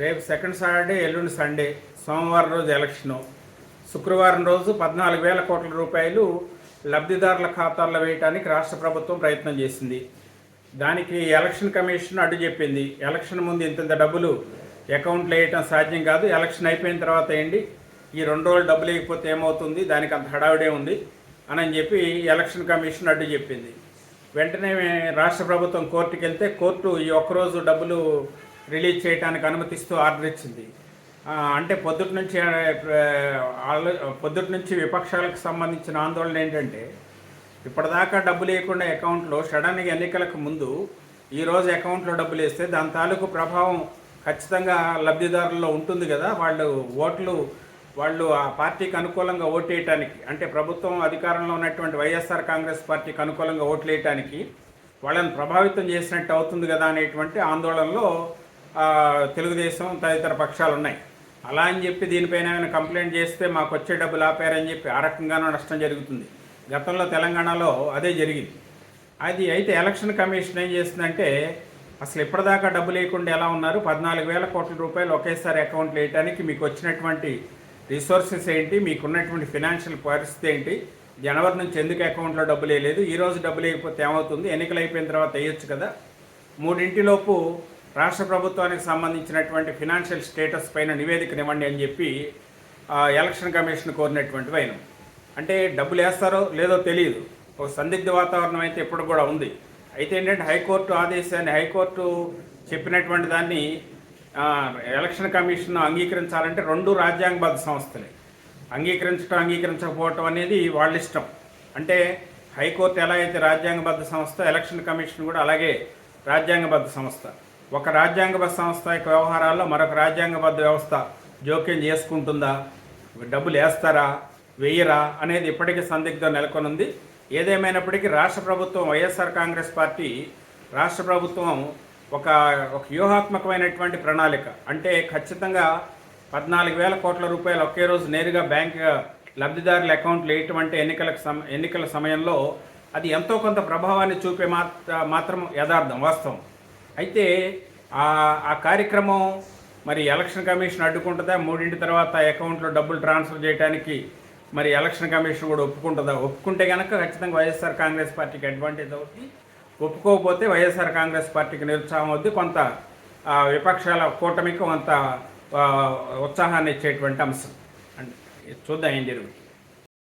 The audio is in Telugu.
రేపు సెకండ్ సాటర్డే ఎల్లుండి సండే సోమవారం రోజు ఎలక్షను. శుక్రవారం రోజు పద్నాలుగు వేల కోట్ల రూపాయలు లబ్ధిదారుల ఖాతాల్లో వేయడానికి రాష్ట్ర ప్రభుత్వం ప్రయత్నం చేసింది. దానికి ఎలక్షన్ కమిషన్ అడ్డు చెప్పింది. ఎలక్షన్ ముందు ఇంత డబ్బులు అకౌంట్లో వేయటం సాధ్యం కాదు. ఎలక్షన్ అయిపోయిన తర్వాత వేయండి ఈ రెండు రోజులు డబ్బులు వేయకపోతే ఏమవుతుంది? దానికి అంత హడావిడే ఉంది అని చెప్పి ఎలక్షన్ కమిషన్ అడ్డు చెప్పింది. వెంటనే రాష్ట్ర ప్రభుత్వం కోర్టుకి వెళ్తే కోర్టు ఈ ఒక్కరోజు డబ్బులు రిలీజ్ చేయడానికి అనుమతిస్తూ ఆర్డర్ ఇచ్చింది. అంటే పొద్దుటి నుంచి ఆలో పొద్దుటి నుంచి విపక్షాలకు సంబంధించిన ఆందోళన ఏంటంటే ఇప్పటిదాకా డబ్బులు వేయకుండా అకౌంట్లో సడన్గా ఎన్నికలకు ముందు ఈరోజు అకౌంట్లో డబ్బులు వేస్తే దాని తాలూకు ప్రభావం ఖచ్చితంగా లబ్ధిదారుల్లో ఉంటుంది కదా. వాళ్ళు ఓట్లు వాళ్ళు ఆ పార్టీకి అనుకూలంగా ఓటేయటానికి అంటే ప్రభుత్వం అధికారంలో ఉన్నటువంటి వైఎస్ఆర్ కాంగ్రెస్ పార్టీకి అనుకూలంగా ఓట్లు వేయటానికి వాళ్ళని ప్రభావితం చేసినట్టు అవుతుంది కదా అనేటువంటి ఆందోళనలో తెలుగుదేశం తదితర పక్షాలు ఉన్నాయి. అలా అని చెప్పి దీనిపైన ఏమైనా కంప్లైంట్ చేస్తే మాకు వచ్చే డబ్బులు ఆపారని చెప్పి ఆ రకంగానూ నష్టం జరుగుతుంది. గతంలో తెలంగాణలో అదే జరిగింది. అది అయితే ఎలక్షన్ కమిషన్ ఏం చేస్తుందంటే అసలు ఇప్పటిదాకా డబ్బు లేకుండా ఎలా ఉన్నారు? పద్నాలుగు వేల కోట్ల రూపాయలు ఒకేసారి అకౌంట్లు వేయడానికి మీకు వచ్చినటువంటి రిసోర్సెస్ ఏంటి? మీకు ఉన్నటువంటి ఫినాన్షియల్ పరిస్థితి ఏంటి? జనవరి నుంచి ఎందుకు అకౌంట్లో డబ్బులు వేయలేదు ఈరోజు డబ్బులు వేయకపోతే ఏమవుతుంది? ఎన్నికలు అయిపోయిన తర్వాత వేయొచ్చు కదా. మూడింటిలోపు రాష్ట్ర ప్రభుత్వానికి సంబంధించినటువంటి ఫినాన్షియల్ స్టేటస్ పైన నివేదికనివ్వండి అని చెప్పి ఎలక్షన్ కమిషన్ కోరినటువంటి వైనం. అంటే డబ్బులు వేస్తారో లేదో తెలియదు. ఒక సందిగ్ధ వాతావరణం అయితే ఇప్పుడు కూడా ఉంది. అయితే ఏంటంటే హైకోర్టు ఆదేశాన్ని హైకోర్టు చెప్పినటువంటి దాన్ని ఎలక్షన్ కమిషన్ అంగీకరించాలంటే రెండు రాజ్యాంగబద్ధ సంస్థలే. అంగీకరించడం అంగీకరించకపోవటం అనేది వాళ్ళ ఇష్టం. అంటే హైకోర్టు ఎలా అయితే రాజ్యాంగబద్ధ సంస్థ ఎలక్షన్ కమిషన్ కూడా అలాగే రాజ్యాంగబద్ధ సంస్థ. ఒక రాజ్యాంగబద్ధ సంస్థ యొక్క వ్యవహారాల్లో మరొక రాజ్యాంగబద్ధ వ్యవస్థ జోక్యం చేసుకుంటుందా? డబ్బులు వేస్తారా? వేయరా? అనేది ఇప్పటికీ సందిగ్ధం నెలకొనుంది. ఏదేమైనప్పటికీ రాష్ట్ర ప్రభుత్వం వైఎస్ఆర్ కాంగ్రెస్ పార్టీ రాష్ట్ర ప్రభుత్వం ఒక ఒక వ్యూహాత్మకమైనటువంటి ప్రణాళిక. అంటే ఖచ్చితంగా పద్నాలుగు వేల కోట్ల రూపాయలు ఒకే రోజు నేరుగా బ్యాంక్ లబ్ధిదారుల అకౌంట్లు వేయటం అంటే ఎన్నికల సమ ఎన్నికల సమయంలో అది ఎంతో కొంత ప్రభావాన్ని చూపే మాత్ర మాత్రం యథార్థం వాస్తవం. అయితే ఆ కార్యక్రమం మరి ఎలక్షన్ కమిషన్ అడ్డుకుంటుందా? మూడింటి తర్వాత అకౌంట్లో డబ్బులు ట్రాన్స్ఫర్ చేయడానికి మరి ఎలక్షన్ కమిషన్ కూడా ఒప్పుకుంటుందా? ఒప్పుకుంటే కనుక ఖచ్చితంగా వైఎస్ఆర్ కాంగ్రెస్ పార్టీకి అడ్వాంటేజ్ అవుతుంది ఒప్పుకోకపోతే వైఎస్ఆర్ కాంగ్రెస్ పార్టీకి నిరుత్సాహం అవుద్ది. కొంత విపక్షాల కూటమికి కొంత ఉత్సాహాన్ని ఇచ్చేటువంటి అంశం. అంటే చూద్దాం ఏం జరుగుతుంది.